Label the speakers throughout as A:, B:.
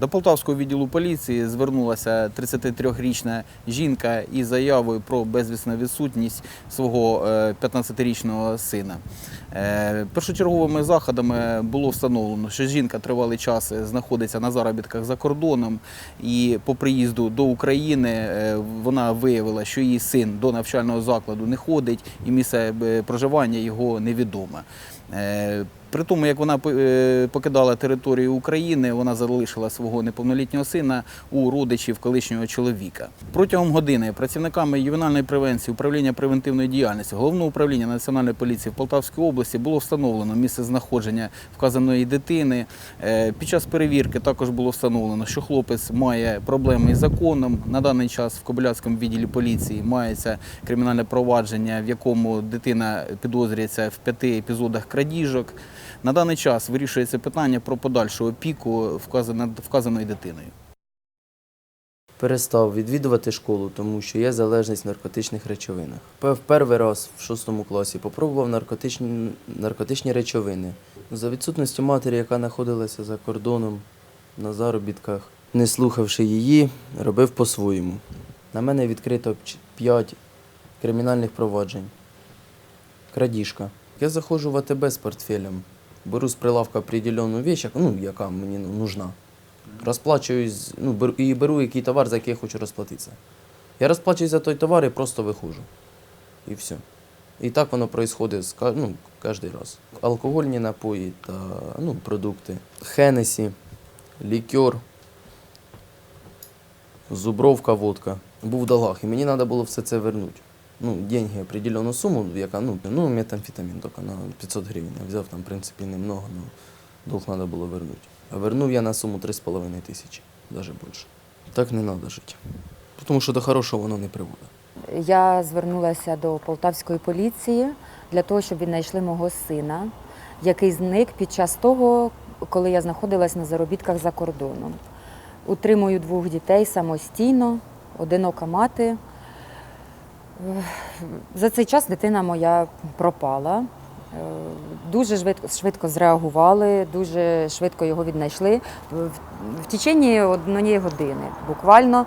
A: До Полтавського відділу поліції звернулася 33-річна жінка із заявою про безвісну відсутність свого е, 15-річного сина. Е, Першочерговими заходами було встановлено, що жінка тривалий час знаходиться на заробітках за кордоном, і по приїзду до України е, вона виявила, що її син до навчального закладу не ходить, і місце е, проживання його невідоме. При тому, як вона е, покидала територію України, вона залишила свого неповнолітнього сина у родичів колишнього чоловіка. Протягом години працівниками ювенальної превенції управління превентивної діяльності головного управління національної поліції в Полтавській області було встановлено місце знаходження вказаної дитини. Е, Під час перевірки також було встановлено, що хлопець має проблеми із законом. На даний час в Кобиляцькому відділі поліції мається кримінальне провадження, в якому дитина підозрюється в п'яти епізодах крадіжок. На даний час вирішується питання про подальшу опіку вказаною дитиною.
B: Перестав відвідувати школу, тому що є залежність в наркотичних речовинах. В перший раз в шостому класі попробував наркотичні, наркотичні речовини. За відсутністю матері, яка знаходилася за кордоном на заробітках, не слухавши її, робив по-своєму. На мене відкрито 5 кримінальних проваджень. Крадіжка. Я заходжу в АТБ з портфелем, беру з прилавка определенну вещь, ну, яка мені ну, нужна. Розплачуюсь, ну, беру, і беру який товар, за який я хочу розплатитися. Я розплачуюсь за той товар і просто виходжу. І все. І так воно відбувається ну, кожен раз. Алкогольні напої та ну, продукти. Хенесі, лікер, зубровка, водка. Був в долгах, і мені треба було все це вернути. Ну, деньги, определенну суму, яка, ну, ну метамфетамін тільки на 500 гривень. Я взяв там, в принципі, немного, але долг треба було вернути. А вернув я на суму 3,5 тисячі, навіть більше. Так не треба жити. Тому що до хорошого воно не приводить.
C: Я звернулася до полтавської поліції для того, щоб віднайшли мого сина, який зник під час того, коли я знаходилась на заробітках за кордоном. Утримую двох дітей самостійно, одинока мати. За цей час дитина моя пропала. Е, Дуже швидко, швидко зреагували, дуже швидко його віднайшли. В, в течение однієї години. Буквально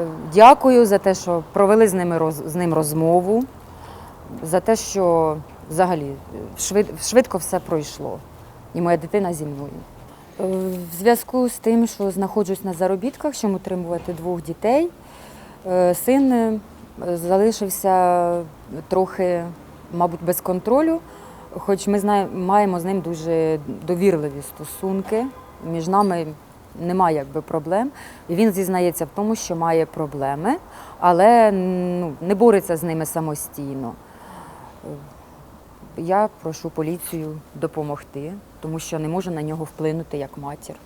C: Е, дякую за те, що провели з, ними роз, з ним розмову, за те, що взагалі е, швид, швидко все пройшло. І моя дитина зі мною. В зв'язку з тим, що знаходжусь на заробітках, щоб утримувати двох дітей, син залишився трохи, мабуть, без контролю, хоч ми маємо з ним дуже довірливі стосунки. Між нами немає якби проблем. І він зізнається в тому, що має проблеми, але ну, не бореться з ними самостійно. Я прошу поліцію допомогти, тому що не можу на нього вплинути як матір.